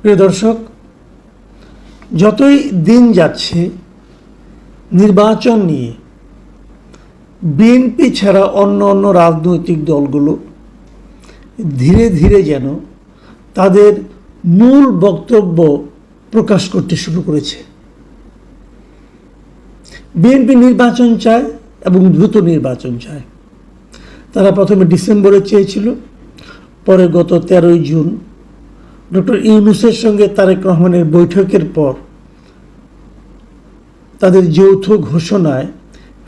প্রিয় দর্শক, যতই দিন যাচ্ছে, নির্বাচন নিয়ে বিএনপি ছাড়া অন্য অন্য রাজনৈতিক দলগুলো ধীরে ধীরে যেন তাদের মূল বক্তব্য প্রকাশ করতে শুরু করেছে। বিএনপি নির্বাচন চায় এবং দ্রুত নির্বাচন চায়। তারা প্রথমে ডিসেম্বরে চেয়েছিল, পরে গত তেরোই জুন ডক্টর ইউনুসের সঙ্গে তারেক রহমানের বৈঠকের পর তাদের যৌথ ঘোষণায়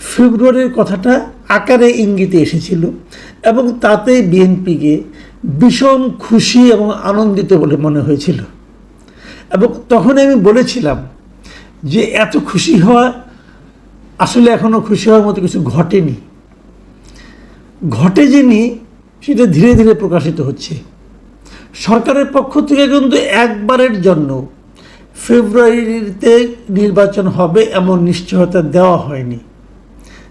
ফেব্রুয়ারির কথাটা আকারে ইঙ্গিতে এসেছিল এবং তাতে বিএনপিকে ভীষণ খুশি এবং আনন্দিত বলে মনে হয়েছিল। এবং তখন আমি বলেছিলাম যে এত খুশি হওয়া আসলে এখনও খুশি হওয়ার মতো কিছু ঘটেনি। ঘটে যিনি সেটা ধীরে ধীরে প্রকাশিত হচ্ছে। সরকারের পক্ষ থেকে কিন্তু একবারের জন্য ফেব্রুয়ারিতে নির্বাচন হবে এমন নিশ্চয়তা দেওয়া হয়নি।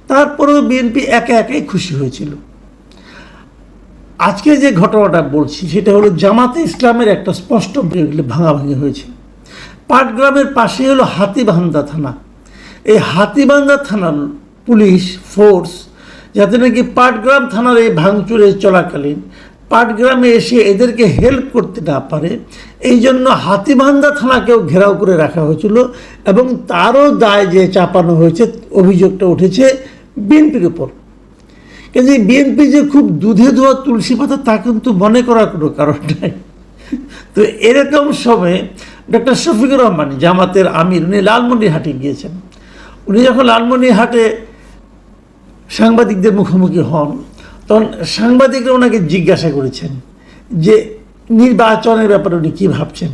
তারপরেও বিএনপি একে একাই খুশি হয়েছিল। আজকে যে ঘটনাটা বলছি, সেটা হলো জামাতে ইসলামের একটা স্পষ্ট ভাঙাভাঙি হয়েছে। পাটগ্রামের পাশে হলো হাতিবান্ধা থানা। এই হাতিবান্ধা থানার পুলিশ ফোর্স যাতে নাকি পাটগ্রাম থানার এই ভাঙচুরে চলাকালীন পাটগ্রামে এসে এদেরকে হেল্প করতে না পারে এই জন্য হাতিবান্ধা থানাকেও ঘেরাও করে রাখা হয়েছিল এবং তারও দায় যে চাপানো হয়েছে, অভিযোগটা উঠেছে বিএনপির উপর। কিন্তু বিএনপি যে খুব দুধে ধোয়া তুলসী পাতা, তা কিন্তু মনে করার কোনো কারণ নাই। তো এরকম সময়ে ডক্টর শফিকুর রহমান জামাতের আমির, উনি লালমনিরহাটে গিয়েছেন। উনি যখন লালমনিরহাটে সাংবাদিকদের মুখোমুখি হন তখন সাংবাদিকরা ওনাকে জিজ্ঞাসা করেছেন যে নির্বাচনের ব্যাপারে উনি কী ভাবছেন?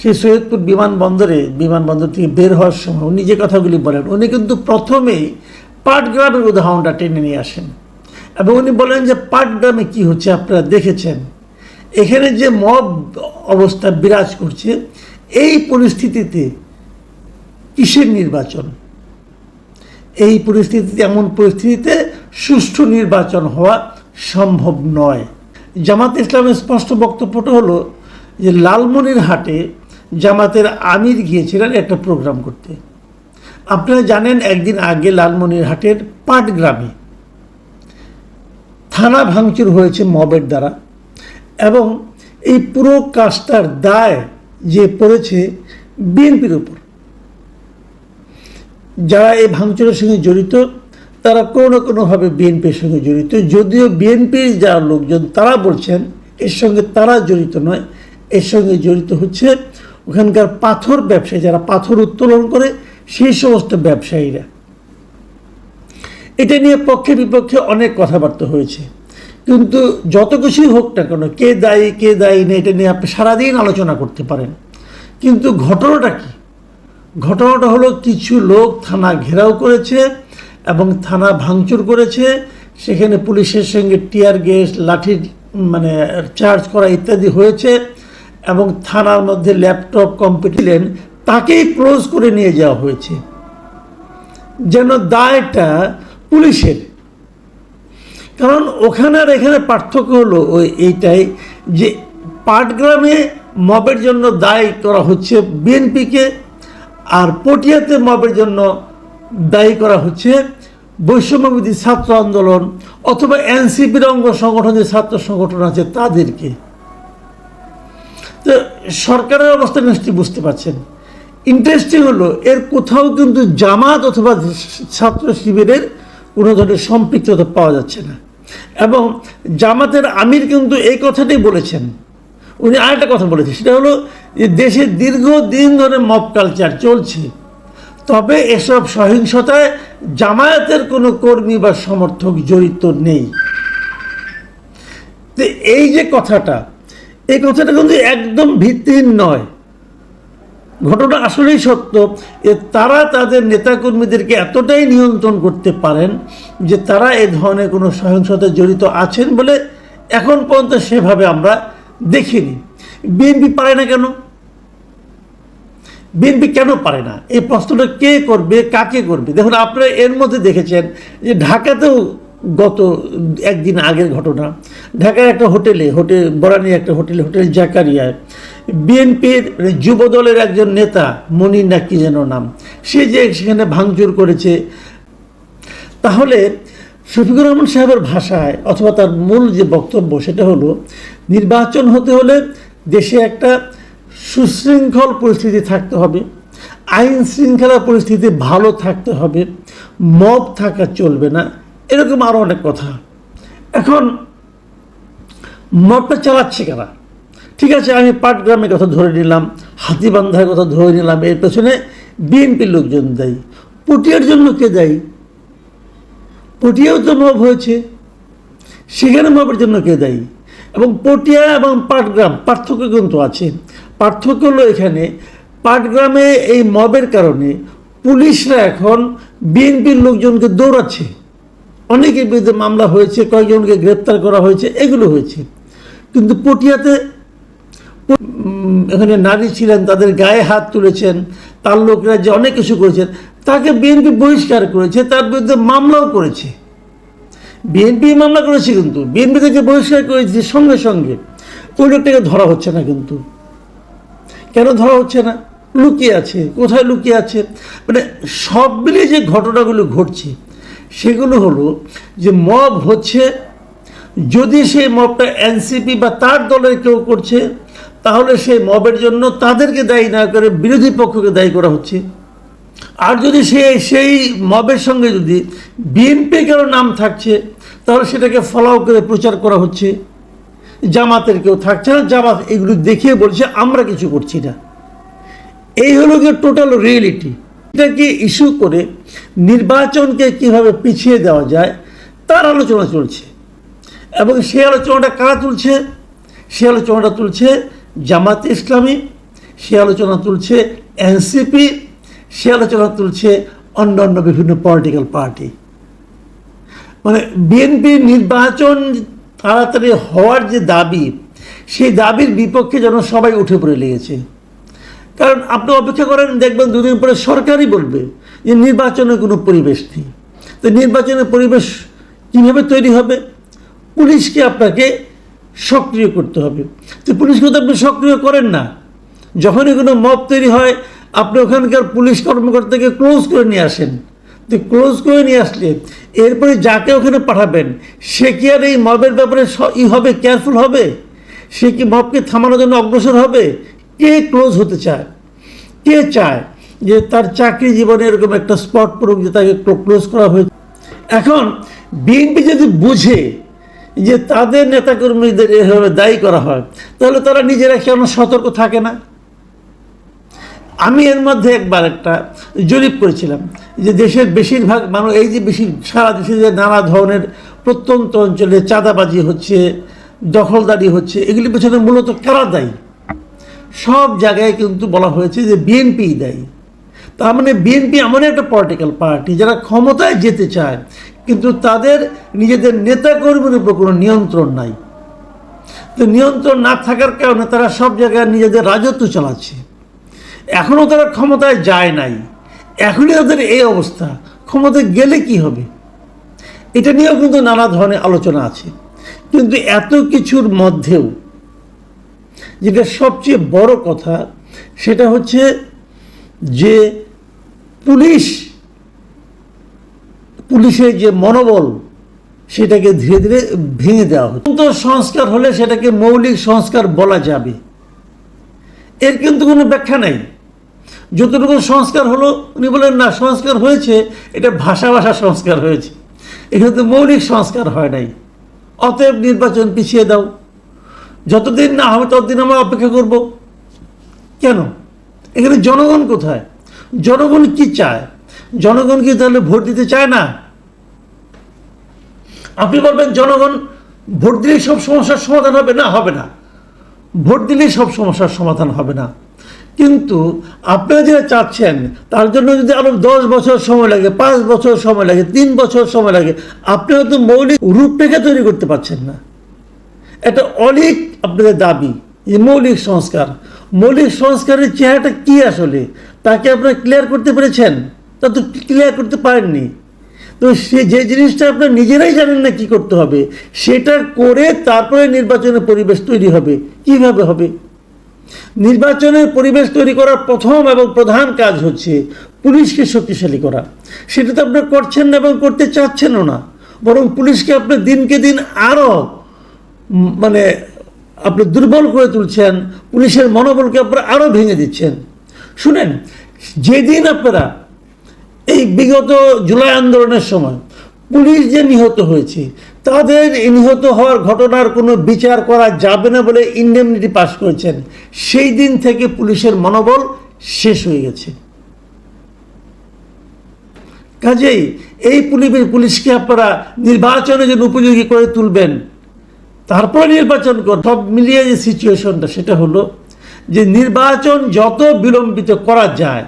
সেই সৈয়দপুর বিমানবন্দরে, বিমানবন্দর থেকে বের হওয়ার সময় উনি যে কথাগুলি বলেন, উনি কিন্তু প্রথমেই পাটগ্রামের উদাহরণটা টেনে নিয়ে আসেন এবং উনি বলেন যে পাটগ্রামে কি হচ্ছে আপনারা দেখেছেন? এখানে যে মব অবস্থা বিরাজ করছে, এই পরিস্থিতিতে কিসের নির্বাচন? এই পরিস্থিতিতে, এমন পরিস্থিতিতে সুষ্ঠু নির্বাচন হওয়া সম্ভব নয়। জামাত ইসলামের স্পষ্ট বক্তব্যটা হলো যে লালমনির হাটে জামাতের আমির গিয়েছিলেন একটা প্রোগ্রাম করতে। আপনারা জানেন, একদিন আগে লালমনির হাটের পাটগ্রামে থানা ভাঙচুর হয়েছে মবের দ্বারা এবং এই পুরো কাজটার দায় যে পড়েছে বিএনপির উপর। যারা এই ভাঙচুরের সঙ্গে জড়িত তারা কোনো না কোনোভাবে বিএনপির সঙ্গে জড়িত। যদিও বিএনপির যারা লোকজন, তারা বলছেন এর সঙ্গে তারা জড়িত নয়, এর সঙ্গে জড়িত হচ্ছে ওখানকার পাথর ব্যবসায়ী, যারা পাথর উত্তোলন করে সেই সমস্ত ব্যবসায়ীরা। এটা নিয়ে পক্ষে বিপক্ষে অনেক কথাবার্তা হয়েছে। কিন্তু যত কিছুই হোক না কেন, কে দায়ী কে দায়ী না এটা নিয়ে আপনি সারাদিন আলোচনা করতে পারেন। কিন্তু ঘটনাটা কি? ঘটনাটা হলো কিছু লোক থানা ঘেরাও করেছে এবং থানা ভাঙচুর করেছে, সেখানে পুলিশের সঙ্গে টিয়ার গ্যাস লাঠির মানে চার্জ করা ইত্যাদি হয়েছে এবং থানার মধ্যে ল্যাপটপ, কম্পিউটার তাকেই ক্লোজ করে নিয়ে যাওয়া হয়েছে। যেন দায়টা পুলিশের। কারণ ওখানে আর এখানে পার্থক্য হলো ওই এইটাই যে পাটগ্রামে মবের জন্য দায়ী করা হচ্ছে বিএনপিকে, আর পটিয়াতে মবের জন্য দায়ী করা হচ্ছে বৈষম্যবিধি ছাত্র আন্দোলন অথবা এনসিপির অঙ্গ সংগঠন যে ছাত্র সংগঠন আছে তাদেরকে। তো সরকারের অবস্থা নিশ্চয়ই বুঝতে পারছেন। ইন্টারেস্টিং হলো, এর কোথাও কিন্তু জামাত অথবা ছাত্র শিবিরের কোনো ধরনের সম্পৃক্ততা পাওয়া যাচ্ছে না। এবং জামাতের আমির কিন্তু এই কথাটাই বলেছেন। উনি আরেকটা কথা বলেছেন, সেটা হলো যে দেশে দীর্ঘদিন ধরে মপ কালচার চলছে। তবে এসব সহিংসতায় জামায়াতের কোনো কর্মী বা সমর্থক জড়িত নেই। তো এই যে কথাটা, এই কথাটা কিন্তু একদম ভিত্তিহীন নয়। ঘটনা আসলেই সত্য যে তারা তাদের নেতাকর্মীদেরকে এতটাই নিয়ন্ত্রণ করতে পারেন যে তারা এ ধরনের কোনো সহিংসতায় জড়িত আছেন বলে এখন পর্যন্ত সেভাবে আমরা দেখিনি। বিএনপি পারে না কেন? বিএনপি কেন পারে না? এই প্রশ্নটা কে করবে, কাকে করবে? দেখুন, আপনারা এর মধ্যে দেখেছেন যে ঢাকাতেও গত একদিন আগের ঘটনা। ঢাকার একটা হোটেলে, হোটেল বরানি একটা হোটেলে, হোটেল জাকারিয়ায় বিএনপির যুব দলের একজন নেতা, মনির না কি যেন নাম, সে যে সেখানে ভাঙচুর করেছে। তাহলে শফিকুর রহমান সাহেবের ভাষায় অথবা তার মূল যে বক্তব্য, সেটা হলো, নির্বাচন হতে হলে দেশে একটা সুশৃঙ্খল পরিস্থিতি থাকতে হবে, আইন শৃঙ্খলা পরিস্থিতি ভালো থাকতে হবে, মব থাকা চলবে না, এরকম আরও অনেক কথা। এখন মবটা চালাচ্ছে কারা? ঠিক আছে, আমি পাটগ্রামের কথা ধরে নিলাম, হাতিবান্ধার কথা ধরে নিলাম, এর পেছনে বিএনপির লোকজন দেয়, পুটিয়ার জন্য কে দেয়? পটিয়াও তো মব হয়েছে, সেখানে মবের জন্য কে দায়ী? এবং পটিয়া এবং পাটগ্রাম পার্থক্য কিন্তু আছে। পার্থক্য হলো এখানে, পাটগ্রামে এই মবের কারণে পুলিশরা এখন বিএনপির লোকজনকে দৌড়াচ্ছে। অনেকের বিরুদ্ধে মামলা হয়েছে, কয়েকজনকে গ্রেপ্তার করা হয়েছে, এগুলো হয়েছে। কিন্তু পটিয়াতে এখানে নারী ছিলেন, তাদের গায়ে হাত তুলেছেন, তার লোকরা যে অনেক কিছু করেছেন, তাকে বিএনপি বহিষ্কার করেছে, তার বিরুদ্ধে মামলাও করেছে। বিএনপি মামলা করেছে কিন্তু বিএনপি থেকে বহিষ্কার করেছে সঙ্গে সঙ্গে, ওই লোকটাকে ধরা হচ্ছে না কিন্তু। কেন ধরা হচ্ছে না? লুকিয়ে আছে, কোথায় লুকিয়ে আছে? মানে সব মিলিয়ে যে ঘটনাগুলো ঘটছে, সেগুলো হলো যে মব হচ্ছে, যদি সেই মবটা এনসিপি বা তার দলের কেউ করছে, তাহলে সেই মবের জন্য তাদেরকে দায়ী না করে বিরোধী পক্ষকে দায়ী করা হচ্ছে। আর যদি সে সেই মবের সঙ্গে যদি বিএনপি কারও নাম থাকছে, তাহলে সেটাকে ফলাও করে প্রচার করা হচ্ছে। জামাতের কেউ থাকছে না, জামাত এগুলো দেখিয়ে বলছে, আমরা কিছু করছি না। এই হলো গিয়ে টোটাল রিয়েলিটি এটাকে ইস্যু করে নির্বাচনকে কীভাবে পিছিয়ে দেওয়া যায়, তার আলোচনা চলছে। এবং সেই আলোচনাটা কারা তুলছে? সে আলোচনাটা তুলছে জামাত ইসলামী সে আলোচনা তুলছে এনসিপি সে আলোচনা তুলছে অন্য অন্য বিভিন্ন পলিটিক্যাল পার্টি মানে বিএনপি নির্বাচন তাড়াতাড়ি হওয়ার যে দাবি, সেই দাবির বিপক্ষে যেন সবাই উঠে পড়ে লেগেছে। কারণ আপনি অপেক্ষা করেন, দেখবেন দুদিন পরে সরকারই বলবে যে নির্বাচনের কোনো পরিবেশ নেই। তো নির্বাচনের পরিবেশ কীভাবে তৈরি হবে? পুলিশকে আপনাকে সক্রিয় করতে হবে। তো পুলিশকে তো আপনি সক্রিয় করেন না। যখনই কোনো মব তৈরি হয়, আপনি ওখানকার পুলিশ কর্মকর্তাকে ক্লোজ করে নিয়ে আসেন। তো ক্লোজ করে নিয়ে আসলে। এরপরে যাকে ওখানে পাঠাবেন, সে কি আর এই মবের ব্যাপারে ই হবে কেয়ারফুল হবে? সে কি মবকে থামানোর জন্য অগ্রসর হবে? কে ক্লোজ হতে চায়? কে চায় যে তার চাকরি জীবনে এরকম একটা স্পট পড়ুক যে তাকে ক্লোজ করা হয়েছে? এখন বিএনপি যদি বুঝে যে তাদের নেতাকর্মীদের এভাবে দায়ী করা হয়, তাহলে তারা নিজেরা কেন সতর্ক থাকে না? আমি এর মধ্যে একবার একটা জরিপ করেছিলাম যে দেশের বেশিরভাগ মানুষ, এই যে বেশি সারা দেশে যে নানা ধরনের প্রত্যন্ত অঞ্চলে চাঁদাবাজি হচ্ছে, দখলদারি হচ্ছে এগুলি পেছনে মূলত কারা দায়ী? সব জায়গায় কিন্তু বলা হয়েছে যে বিএনপিই দায়ী। তার মানে বিএনপি এমন একটা পলিটিক্যাল পার্টি যারা ক্ষমতায় যেতে চায়, কিন্তু তাদের নিজেদের নেতাকর্মীর উপর কোনো নিয়ন্ত্রণ নাই। তো নিয়ন্ত্রণ না থাকার কারণে তারা সব জায়গায় নিজেদের রাজত্ব চালাচ্ছে। এখনও তারা ক্ষমতায় যায় নাই। এখনই তাদের এই অবস্থা। ক্ষমতায় গেলে কি হবে? এটা নিয়েও কিন্তু নানা ধরনের আলোচনা আছে। কিন্তু এত কিছুর মধ্যেও যেটা সবচেয়ে বড় কথা, সেটা হচ্ছে যে পুলিশ, পুলিশের যে মনোবল, সেটাকে ধীরে ধীরে ভেঙে দেওয়া হচ্ছে। সংস্কার হলে সেটাকে মৌলিক সংস্কার বলা যাবে। এর কিন্তু কোনো ব্যাখ্যা নাই। যতটুকু সংস্কার হলো, উনি বলেন না, সংস্কার হয়েছে, এটা ভাষা ভাষা সংস্কার হয়েছে। এখানে তো মৌলিক সংস্কার হয় নাই। অতএব নির্বাচন পিছিয়ে দাও। যতদিন না হবে, ততদিন আমরা অপেক্ষা করব। কেন? এখানে জনগণ কোথায়? জনগণ কি চায়? জনগণ কি তাহলে ভোট দিতে চায় না? আপনি বলবেন, জনগণ ভোট দিলেই সব সমস্যার সমাধান হবে। না হবে না। ভোট দিলেই সব সমস্যার সমাধান হবে না। কিন্তু আপনারা যেটা চাচ্ছেন, তার জন্য যদি আরও দশ বছর সময় লাগে, পাঁচ বছর সময় লাগে, তিন বছর সময় লাগে আপনি হয়তো মৌলিক রূপরেখা তৈরি করতে পারছেন না। এটা অনেক আপনাদের দাবি যে মৌলিক সংস্কার। মৌলিক সংস্কারের চেহারাটা কি আসলে? তাকে আপনারা ক্লিয়ার করতে পেরেছেন? তা তো ক্লিয়ার করতে পারেননি। তো সে যে জিনিসটা আপনার নিজেরাই জানেন না কি করতে হবে, সেটা করে তারপরে নির্বাচনের পরিবেশ তৈরি হবে। কীভাবে হবে? নির্বাচনের পরিবেশ তৈরি করার প্রথম এবং প্রধান কাজ হচ্ছে পুলিশকে শক্তিশালী করা। সেটা তো আপনার করছেন না এবং করতে চাচ্ছেনও না। বরং পুলিশকে আপনি দিনকে দিন আরও মানে আপনি দুর্বল করে তুলছেন, পুলিশের মনোবলকে আপনারা আরও ভেঙে দিচ্ছেন। শুনেন, যেদিন আপনারা এই বিগত জুলাই আন্দোলনের সময় পুলিশ যে নিহত হয়েছে তাদের নিহত হওয়ার ঘটনার কোনো বিচার করা যাবে না বলে ইন্ডেমনিটি পাস করেছেন। সেই দিন থেকে পুলিশের মনোবল শেষ হয়ে গেছে। কাজেই এই পুলিশ পুলিশকে আপনারা নির্বাচনের জন্য উপযোগী করে তুলবেন, তারপর নির্বাচন কর সব মিলিয়ে যে সিচুয়েশনটা, সেটা হলো যে নির্বাচন যত বিলম্বিত করা যায়,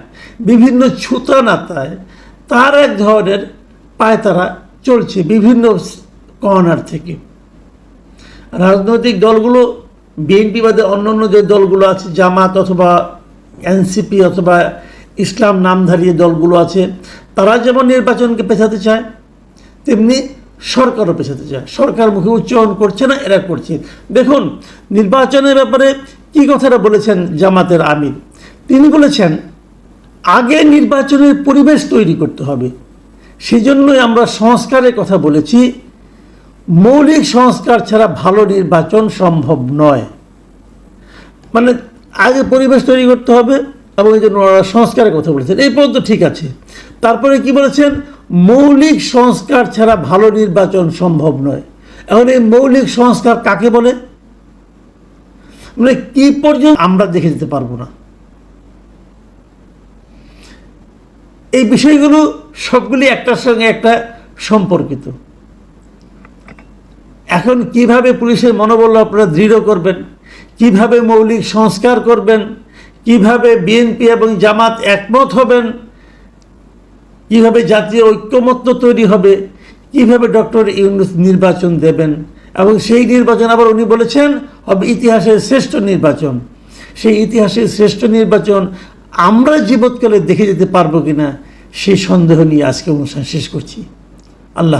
বিভিন্ন ছুতা নাতায় তার এক ধরনের পায়তারা চলছে। বিভিন্ন কর্নার থেকে। রাজনৈতিক দলগুলো, বিএনপি বাদে অন্যান্য যে দলগুলো আছে, জামাত অথবা এনসিপি অথবা ইসলাম নামধারী দলগুলো আছে, তারা যেমন নির্বাচনকে পেছাতে চায়, তেমনি সরকারও পেছাতে চায়। সরকার মুখে উচ্চারণ করছে না, এরা করছে। দেখুন, নির্বাচনের ব্যাপারে কি কথাটা বলেছেন জামাতের আমির? তিনি বলেছেন, আগে নির্বাচনের পরিবেশ তৈরি করতে হবে। সেই জন্যই আমরা সংস্কারের কথা বলেছি। মৌলিক সংস্কার ছাড়া ভালো নির্বাচন সম্ভব নয়। মানে আগে পরিবেশ তৈরি করতে হবে এবং এই জন্য ওনারা সংস্কারের কথা বলেছেন। এই পর্যন্ত ঠিক আছে। তারপরে কি বলেছেন? মৌলিক সংস্কার ছাড়া ভালো নির্বাচন সম্ভব নয়। এখন এই মৌলিক সংস্কার কাকে বলে? মানে কি পর্যন্ত আমরা দেখে যেতে পারব না। এই বিষয়গুলো সবগুলি একটার সঙ্গে একটা সম্পর্কিত। এখন কীভাবে পুলিশের মনোবল আপনারা দৃঢ় করবেন? কীভাবে মৌলিক সংস্কার করবেন? কীভাবে বিএনপি এবং জামাত একমত হবেন? কীভাবে জাতীয় ঐক্যমত্য তৈরি হবে? কীভাবে ডক্টর ইউনুস নির্বাচন দেবেন? এবং সেই নির্বাচন আবার উনি বলেছেন, হবে ইতিহাসের শ্রেষ্ঠ নির্বাচন। সেই ইতিহাসের শ্রেষ্ঠ নির্বাচন আমরা জীবৎকালে দেখে যেতে পারব কিনা সেই সন্দেহ নিয়ে আজকে অনুষ্ঠান শেষ করছি। আল্লাহ